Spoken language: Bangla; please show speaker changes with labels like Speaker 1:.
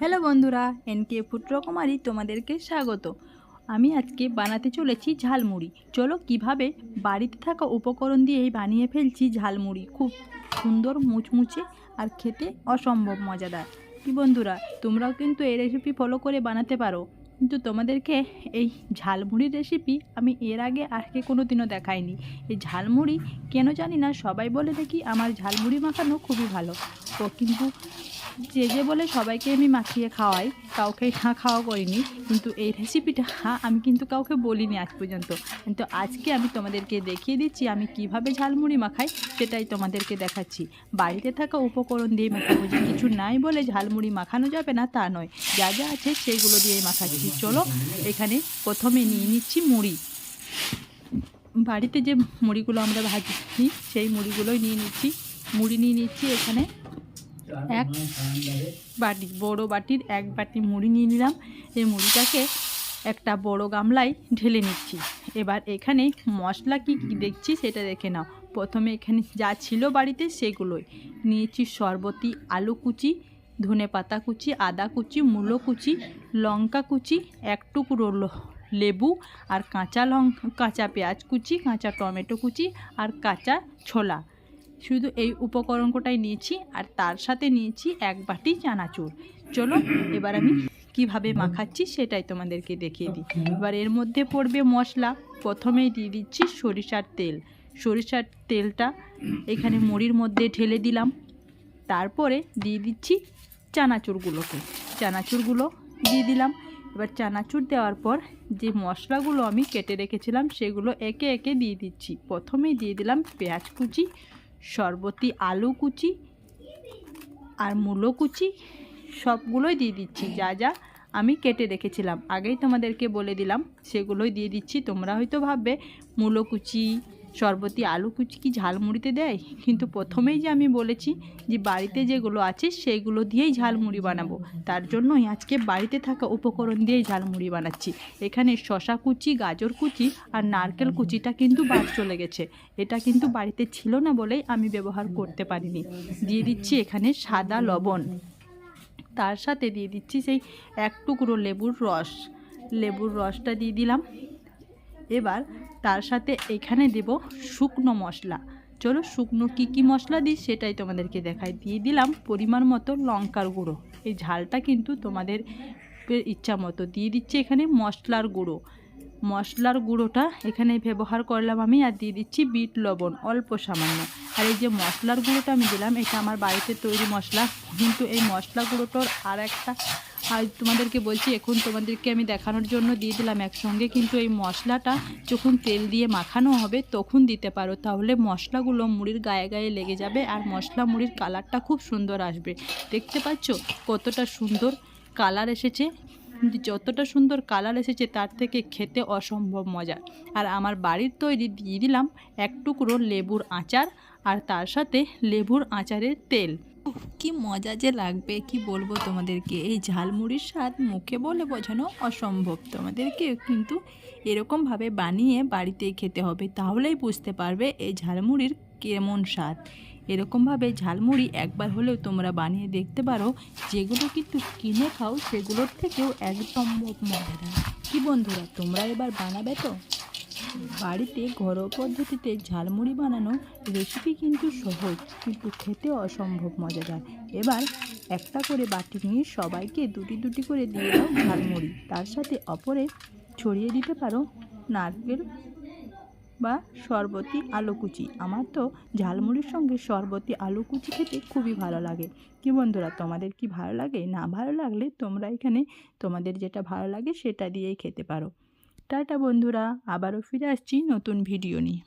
Speaker 1: হ্যালো বন্ধুরা এনকে ফুড রকমারি তোমাদেরকে স্বাগত। আমি আজকে বানাতে চলেছি ঝালমুড়ি। চলো কীভাবে বাড়িতে থাকা উপকরণ দিয়েই বানিয়ে ফেলছি ঝালমুড়ি। খুব সুন্দর, মুচমুচে আর খেতে অসম্ভব মজাদার। কি বন্ধুরা, তোমরাও কিন্তু এই রেসিপি ফলো করে বানাতে পারো। কিন্তু তোমাদেরকে এই ঝালমুড়ির রেসিপি আমি এর আগে আজকে কোনো দিনও দেখাইনি। এই ঝালমুড়ি কেন জানি না, সবাই বলে দেখি আমার ঝালমুড়ি মাখানো খুবই ভালো। ও কিন্তু যে যে বলে সবাইকে আমি মাখিয়ে খাওয়াই, কাউকে না খাওয়া করিনি, কিন্তু এই রেসিপিটা আমি কিন্তু কাউকে বলিনি আজ পর্যন্ত। কিন্তু আজকে আমি তোমাদেরকে দেখিয়ে দিচ্ছি, আমি কীভাবে ঝালমুড়ি মাখাই সেটাই তোমাদেরকে দেখাচ্ছি। বাড়িতে থাকা উপকরণ দিয়ে মাখাবো যে কিছু নাই বলে ঝালমুড়ি মাখানো যাবে না তা নয়। যা যা আছে সেইগুলো দিয়ে মাখাচ্ছি। চলো এখানে প্রথমে নিয়ে নিচ্ছি মুড়ি। বাড়িতে যে মুড়িগুলো আমরা ভাজি, সেই মুড়িগুলোই নিয়ে নিচ্ছি। মুড়ি নিয়ে নিচ্ছি এখানে এক বাটি, বড় বাটির এক বাটি মুড়ি নিয়ে নিলাম। এই মুড়িটাকে একটা বড় গামলায় ঢেলে নিচ্ছি। এবার এখানে মশলা কি কি দেখছি সেটা দেখে নাও। প্রথমে এখানে যা ছিল বাড়িতে সেগুলোই। নিয়েছি শরবতি, আলু কুচি, ধনে পাতা কুচি, আদা কুচি, মূলো কুচি, লঙ্কা কুচি, এক টুকরো লেবু আর কাঁচা লঙ্কা, কাঁচা পেঁয়াজ কুচি, কাঁচা টমেটো কুচি আর কাঁচা ছোলা। শুধু এই উপকরণ কোটাই নিয়েছি আর তার সাথে নিয়েছি এক বাটি চানাচুর। চলো, এবার আমি কীভাবে মাখাচ্ছি সেটাই তোমাদেরকে দেখিয়ে দিই। এবার এর মধ্যে পড়বে মশলা। প্রথমেই দিয়ে দিচ্ছি সরিষার তেল। সরিষার তেলটা এখানে মুড়ির মধ্যে ঢেলে দিলাম। তারপরে দিয়ে দিচ্ছি চানাচুরগুলোকে। চানাচুরগুলো দিয়ে দিলাম। এবার চানাচুর দেওয়ার পর যে মশলাগুলো আমি কেটে রেখেছিলাম সেগুলো একে একে দিয়ে দিচ্ছি। প্রথমেই দিয়ে দিলাম পেঁয়াজ কুচি শরবতি, আলু কুচি আর মূলো কুচি, সবগুলোই দিয়ে দিচ্ছি। যা যা আমি কেটে রেখেছিলাম। আগেই তোমাদেরকে বলে দিলাম, সেগুলোই দিয়ে দিচ্ছি। তোমরা হয়তো ভাববে, মূলো কুচি শরবতি, আলু, কুচি কি ঝালমুড়িতে দেয়? কিন্তু প্রথমেই যে আমি বলেছি যে বাড়িতে যেগুলো আছে সেইগুলো দিয়েই ঝালমুড়ি বানাবো। তার জন্যই আজকে বাড়িতে থাকা উপকরণ দিয়েই ঝালমুড়ি বানাচ্ছি। এখানে শশা কুচি, গাজর কুচি আর নারকেল কুচিটা কিন্তু বাদ চলে গেছে। এটা কিন্তু বাড়িতে ছিল না বলেই আমি ব্যবহার করতে পারিনি। দিয়ে দিচ্ছি এখানে সাদা লবণ। তার সাথে দিয়ে দিচ্ছি সেই এক টুকরো লেবুর রস। লেবুর রসটা দিয়ে দিলাম। এবার তার সাথে এখানে দেব শুকনো মশলা। চলো শুকনো কী কী মশলা দিই সেটাই তোমাদেরকে দেখাই। দিয়ে দিলাম পরিমাণ মতো লঙ্কার গুঁড়ো। এই ঝালটা কিন্তু তোমাদের ইচ্ছা মতো। দিয়ে দিচ্ছি এখানে মশলার গুঁড়ো। মশলার গুঁড়োটা এখানে ব্যবহার করলাম আমি আর দিয়ে দিচ্ছি বিট লবণ, অল্প সামান্য। আর এই যে মশলার গুঁড়োটা আমি দিলাম, এটা আমার বাড়িতে তৈরি মশলা। কিন্তু এই মশলা গুঁড়োটার আর একটা আর তোমাদেরকে বলছি, এখন তোমাদেরকে আমি দেখানোর জন্য দিয়ে দিলাম একসঙ্গে, কিন্তু এই মশলাটা যখন তেল দিয়ে মাখানো হবে, তখন দিতে পারো। তাহলে মশলাগুলো মুড়ির গায়ে গায়ে লেগে যাবে আর মশলা মুড়ির কালারটা খুব সুন্দর আসবে। দেখতে পাচ্ছ কতটা সুন্দর কালার এসেছে? যতটা সুন্দর কালার এসেছে, তার থেকে খেতে অসম্ভব মজা। আর আমার বাড়ির তৈরি দিয়ে দিলাম এক টুকরো লেবুর আচার, আর তার সাথে লেবুর আচারের তেল। কি মজা যে লাগবে, কি বলব তোমাদেরকে? এই ঝালমুড়ির স্বাদ মুখে বলে বোঝানো অসম্ভব তোমাদেরকে। কিন্তু এরকমভাবে বানিয়ে বাড়িতেই খেতে হবে, তাহলেই বুঝতে পারবে এই ঝালমুড়ির কেমন স্বাদ। এরকমভাবে ঝালমুড়ি একবার হলেও তোমরা বানিয়ে দেখতে পারো, যেগুলো কিন্তু কিনে খাও, সেগুলোর থেকেও একদম মজাদার। কি বন্ধুরা, তোমরা এবার বানাবে তো? বাড়িতে ঘরোয়া পদ্ধতিতে ঝালমুড়ি বানানো রেসিপি কিন্তু সহজ, কিন্তু খেতে অসম্ভব মজাদার। এবার একটা করে বাটি নিয়ে সবাইকে দুটি দুটি করে দিয়ে দাও ঝালমুড়ি। তার সাথে অপরে ছড়িয়ে দিতে পারো নারকেল বা শরবতি আলু কুচি। আমার তো ঝালমুড়ির সঙ্গে শরবতি আলু কুচি খেতে খুবই ভালো লাগে। কি বন্ধুরা, তোমাদের কি ভালো লাগে? না ভালো লাগলে তোমরা এখানে তোমাদের যেটা ভালো লাগে সেটা দিয়েই খেতে পারো। টাটা বন্ধুরা আবারও ফিরে আসছি নতুন ভিডিও নিয়ে।